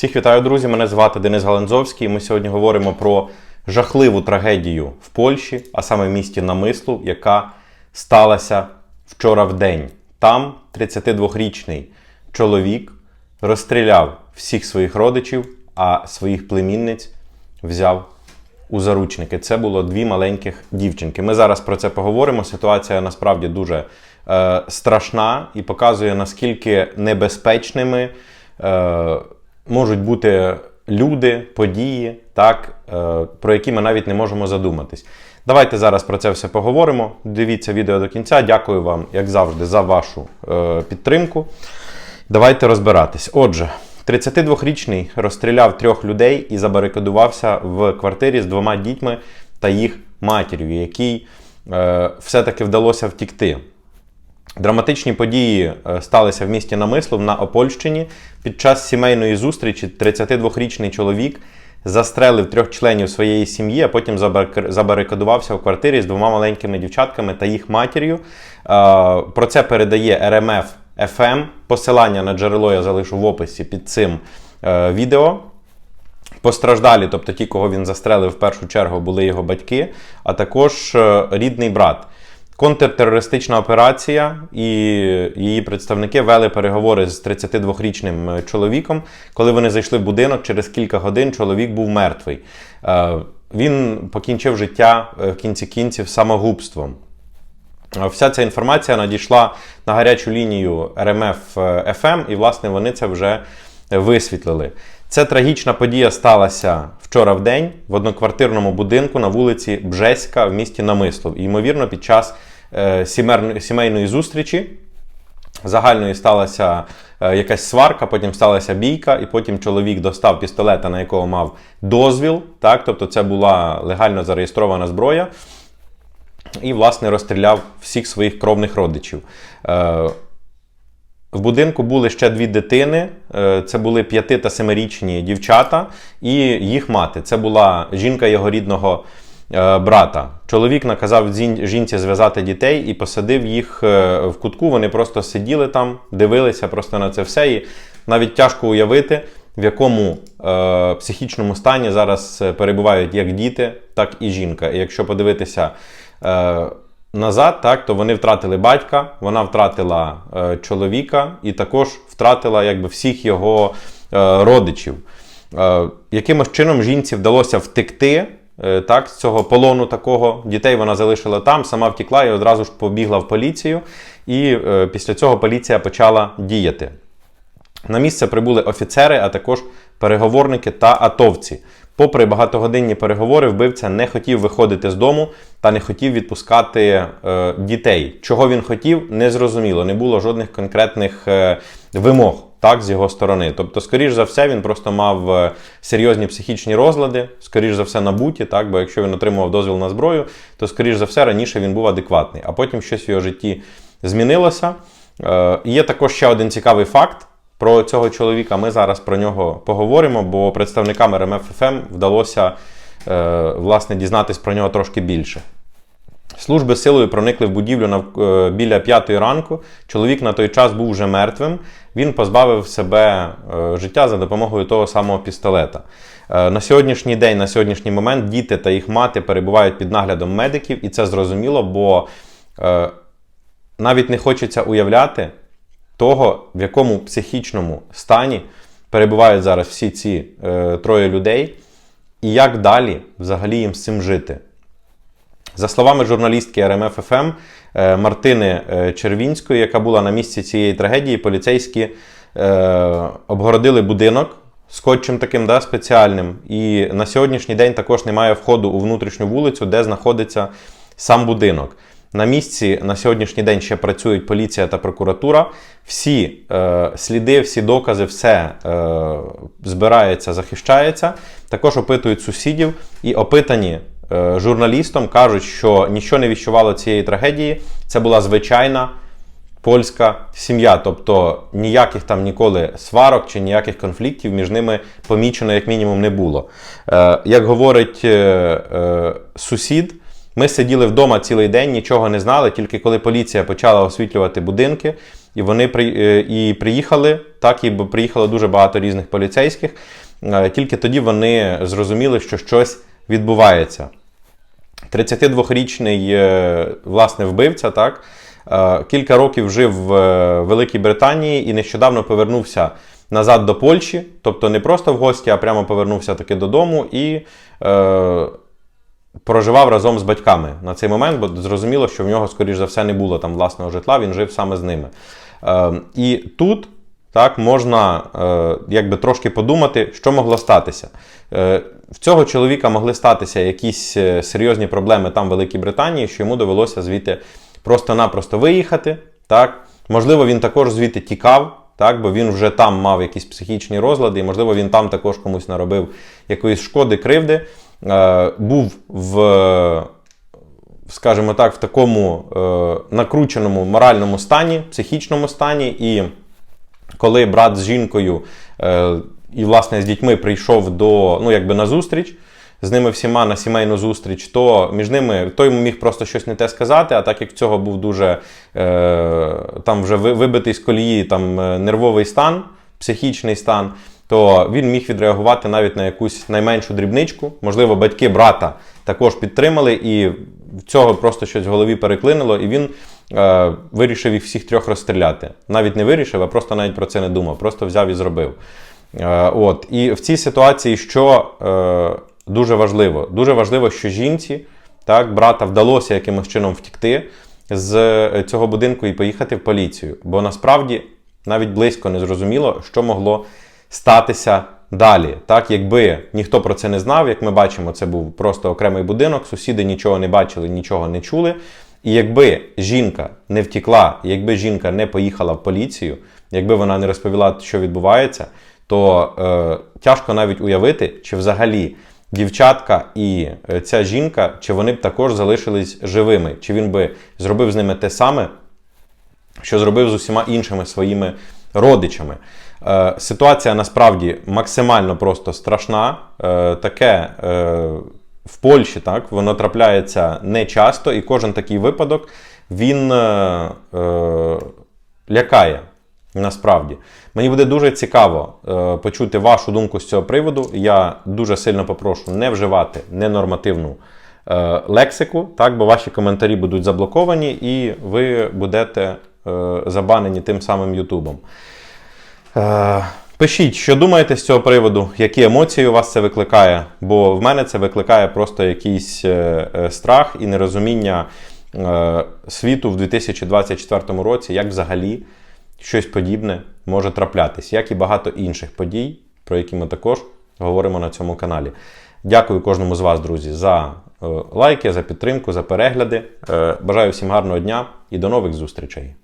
Всіх вітаю, друзі! Мене звати Денис Галанзовський. Ми сьогодні говоримо про жахливу трагедію в Польщі, а саме в місті Намислу, яка сталася вчора в день. Там 32-річний чоловік розстріляв всіх своїх родичів, а своїх племінниць взяв у заручники. Це було дві маленьких дівчинки. Ми зараз про це поговоримо. Ситуація насправді дуже е, страшна і показує, наскільки небезпечними е, можуть бути люди, події, так, е, про які ми навіть не можемо задуматись. Давайте зараз про це все поговоримо. Дивіться відео до кінця. Дякую вам, як завжди, за вашу е, підтримку. Давайте розбиратись. Отже, 32-річний розстріляв трьох людей і забарикадувався в квартирі з двома дітьми та їх матір'ю, якій е, все-таки вдалося втікти. Драматичні події е, сталися в місті Намислов на Опольщині. Під час сімейної зустрічі 32-річний чоловік застрелив трьох членів своєї сім'ї, а потім забар- забарикадувався в квартирі з двома маленькими дівчатками та їх матір'ю. Е, Про це передає РМФ ФМ. Посилання на джерело я залишу в описі під цим е, відео. Постраждалі, тобто ті, кого він застрелив в першу чергу, були його батьки, а також рідний брат. Контртерористична операція і її представники вели переговори з 32-річним чоловіком. Коли вони зайшли в будинок, через кілька годин чоловік був мертвий. Е, Він покінчив життя е, в кінці кінців самогубством. Е, Вся ця інформація надійшла на гарячу лінію РМФ е, ФМ, і, власне, вони це вже висвітлили. Ця трагічна подія сталася вчора в день в одноквартирному будинку на вулиці Бжеська в місті Намислов. І, ймовірно, під час е, сімейної зустрічі загальної сталася е, якась сварка, потім сталася бійка, і потім чоловік достав пістолета, на якого мав дозвіл. Так? Тобто це була легально зареєстрована зброя і, власне, розстріляв всіх своїх кровних родичів. Е, В будинку були ще дві дитини. Е, Це були п'яти та семирічні дівчата і їх мати. Це була жінка його рідного е, брата. Чоловік наказав жінці зв'язати дітей і посадив їх е, в кутку. Вони просто сиділи там, дивилися просто на це все. І навіть тяжко уявити, в якому е, психічному стані зараз е, перебувають як діти, так і жінка. І якщо подивитися е, назад, так, то вони втратили батька, вона втратила е, чоловіка і також втратила якби, всіх його е, родичів. Е, якимось чином жінці вдалося втекти е, так, з цього полону такого. Дітей вона залишила там, сама втекла і одразу ж побігла в поліцію. І е, після цього поліція почала діяти. На місце прибули офіцери, а також переговорники та атовці. Попри багатогодинні переговори, вбивця не хотів виходити з дому та не хотів відпускати е, дітей. Чого він хотів, не зрозуміло. Не було жодних конкретних е, вимог так, з його сторони. Тобто, скоріш за все, він просто мав е, серйозні психічні розлади, скоріш за все, набуті, так, бо якщо він отримував дозвіл на зброю, то скоріш за все раніше він був адекватний, а потім щось в його житті змінилося. Е, Є також ще один цікавий факт. Про цього чоловіка ми зараз про нього поговоримо, бо представникам РМФФМ вдалося е, власне дізнатись про нього трошки більше. Служби силою проникли в будівлю нав- е, біля п'ятої ранку. Чоловік на той час був вже мертвим. Він позбавив себе е, життя за допомогою того самого пістолета. Е, На сьогоднішній день, на сьогоднішній момент, діти та їх мати перебувають під наглядом медиків, і це зрозуміло, бо навіть не хочеться уявляти того, в якому психічному стані перебувають зараз всі ці троє людей, і як далі взагалі їм з цим жити. За словами журналістки РМФ ФМ е, Мартини е, Червінської, яка була на місці цієї трагедії, поліцейські е, обгородили будинок скотчем таким да, спеціальним. І на сьогоднішній день також немає входу у внутрішню вулицю, де знаходиться сам будинок. На місці на сьогоднішній день ще працюють поліція та прокуратура. Всі е, сліди, всі докази, все е, збирається, захищається. Також опитують сусідів і опитані е, журналістом кажуть, що нічого не віщувало цієї трагедії. Це була звичайна польська сім'я. Тобто ніяких там ніколи сварок чи ніяких конфліктів між ними помічено, як мінімум, не було. Е, як говорить е, сусід, ми сиділи вдома цілий день, нічого не знали, тільки коли поліція почала освітлювати будинки, і вони при, і приїхали так і приїхало дуже багато різних поліцейських. Тільки тоді вони зрозуміли, що щось відбувається. 32-річний е, власне вбивця, так, е, кілька років жив в е, Великій Британії і нещодавно повернувся назад до Польщі, тобто не просто в гості, а прямо повернувся таки додому і е, проживав разом з батьками на цей момент, бо зрозуміло, що в нього, скоріш за все, не було там власного житла, він жив саме з ними. Е, і тут так, можна е, якби трошки подумати, що могло статися. Е, в цього чоловіка могли статися якісь е, серйозні проблеми там в Великій Британії, що йому довелося звідти просто-напросто виїхати. Так? Можливо, він також звідти тікав, так? бо він вже там мав якісь психічні розлади, і, можливо, він там також комусь наробив якоїсь шкоди, кривди. Е, був в скажімо так, в такому е, накрученому моральному стані, психічному стані. І коли брат з жінкою е, і, власне, з дітьми прийшов до, ну, якби на зустріч, з ними всіма на сімейну зустріч, то між ними той міг просто щось не те сказати, а так як цього був дуже е, там вже вибитий з колії там, е, нервовий стан, психічний стан, то він міг відреагувати навіть на якусь найменшу дрібничку. Можливо, батьки брата також підтримали, і в цього просто щось в голові переклинило, і він е, вирішив їх всіх трьох розстріляти. Навіть не вирішив, а просто навіть про це не думав, просто взяв і зробив. Е, от. І в цій ситуації, що е, дуже важливо, дуже важливо, що жінці, так, брата вдалося якимось чином втікти з цього будинку і поїхати в поліцію. Бо насправді навіть близько не зрозуміло, що могло статися далі. Так, якби ніхто про це не знав, як ми бачимо, це був просто окремий будинок, сусіди нічого не бачили, нічого не чули. І якби жінка не втікла, якби жінка не поїхала в поліцію, якби вона не розповіла, що відбувається, то е, тяжко навіть уявити, чи взагалі дівчатка і е, ця жінка, чи вони б також залишились живими, чи він би зробив з ними те саме, що зробив з усіма іншими своїми родичами. Е, ситуація насправді максимально просто страшна. Е, таке е, в Польщі так, воно трапляється не часто, і кожен такий випадок він е, е, лякає. Насправді, мені буде дуже цікаво е, почути вашу думку з цього приводу. Я дуже сильно попрошу не вживати ненормативну е, лексику, так, бо ваші коментарі будуть заблоковані, і ви будете е, забанені тим самим Ютубом. Е, пишіть, що думаєте з цього приводу, які емоції у вас це викликає, бо в мене це викликає просто якийсь е, е, страх і нерозуміння е, світу в 2024 році, як взагалі щось подібне може траплятись, як і багато інших подій, про які ми також говоримо на цьому каналі. Дякую кожному з вас, друзі, за лайки, за підтримку, за перегляди. Бажаю всім гарного дня і до нових зустрічей.